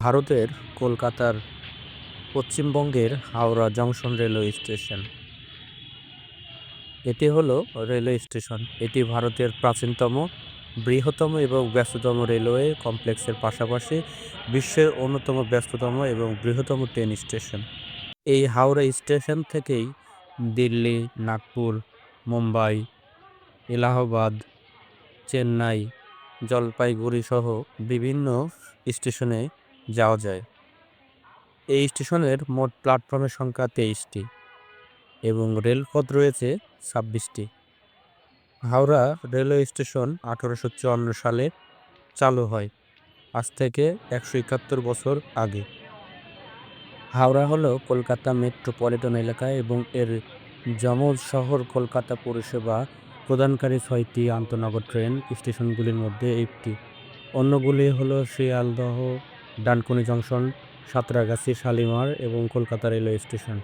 ভারতের কলকাতার পশ্চিমবঙ্গের হাওড়া জংশন রেলওয়ে স্টেশন। এটি হলো রেলওয়ে স্টেশন। এটি ভারতের প্রাচীনতম, বৃহত্তম এবং ব্যস্ততম রেলওয়ে কমপ্লেক্সের পাশাপাশি বিশ্বের অন্যতম ব্যস্ততম এবং বৃহত্তম ট্রেন স্টেশন। এই হাওড়া স্টেশন থেকেই দিল্লি, নাগপুর, মুম্বাই, এলাহাবাদ, চেন্নাই জলপাইগুড়ি সহ বিভিন্ন স্টেশনে যাওয়া যায়। এই স্টেশনের মোট প্ল্যাটফর্মের সংখ্যা তেইশটি এবং রেলপথ রয়েছে ছাব্বিশটি। হাওড়া রেলওয়ে স্টেশন আঠারোশো চুয়ান্ন সালে চালু হয়, আজ থেকে একশো একাত্তর বছর আগে। হাওড়া হলো কলকাতা মেট্রোপলিটন এলাকা এবং এর যমজ শহর কলকাতা পরিষেবা প্রদানকারী ছয়টি আন্তনগর ট্রেন স্টেশনগুলির মধ্যে একটি। অন্যগুলি হলো শিয়ালদহ ডানকুনি জংশন, সাঁতরাগাছি, শালিমার এবং কলকাতা রেলওয়ে স্টেশন।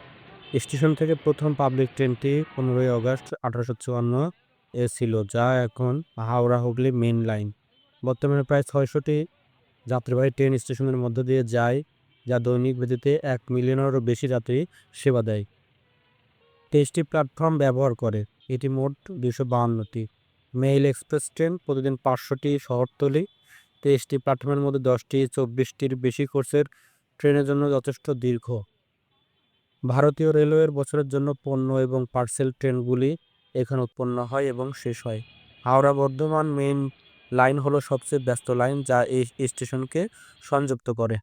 স্টেশন থেকে প্রথম পাবলিক ট্রেনটি পনেরোই আগস্ট আঠারোশো চুয়ান্ন এ ছিল, যা এখন হাওড়া হুগলি মেন লাইন। বর্তমানে প্রায় ছয়শটি যাত্রীবাহী ট্রেন স্টেশনের মধ্য দিয়ে যায়, যা দৈনিক ভিত্তিতে এক মিলিয়নেরও বেশি যাত্রী সেবা দেয়। তেইশটি প্ল্যাটফর্ম ব্যবহার করে, এটি মোট দুশো বাহান্নটি। মেইল এক্সপ্রেস ট্রেন প্রতিদিন পাঁচশোটি শহরতলি তেইশটি প্ল্যাটফর্মের মধ্যে দশটি, চব্বিশটির বেশি কোর্সের ট্রেনের জন্য যথেষ্ট দীর্ঘ। ভারতীয় রেলওয়ের বছরের জন্য পণ্য এবং পার্সেল ট্রেনগুলি এখানে উৎপন্ন হয় এবং শেষ হয়। হাওড়া বর্ধমান মেইন লাইন হলো সবচেয়ে ব্যস্ত লাইন যা এই স্টেশনকে সংযুক্ত করে।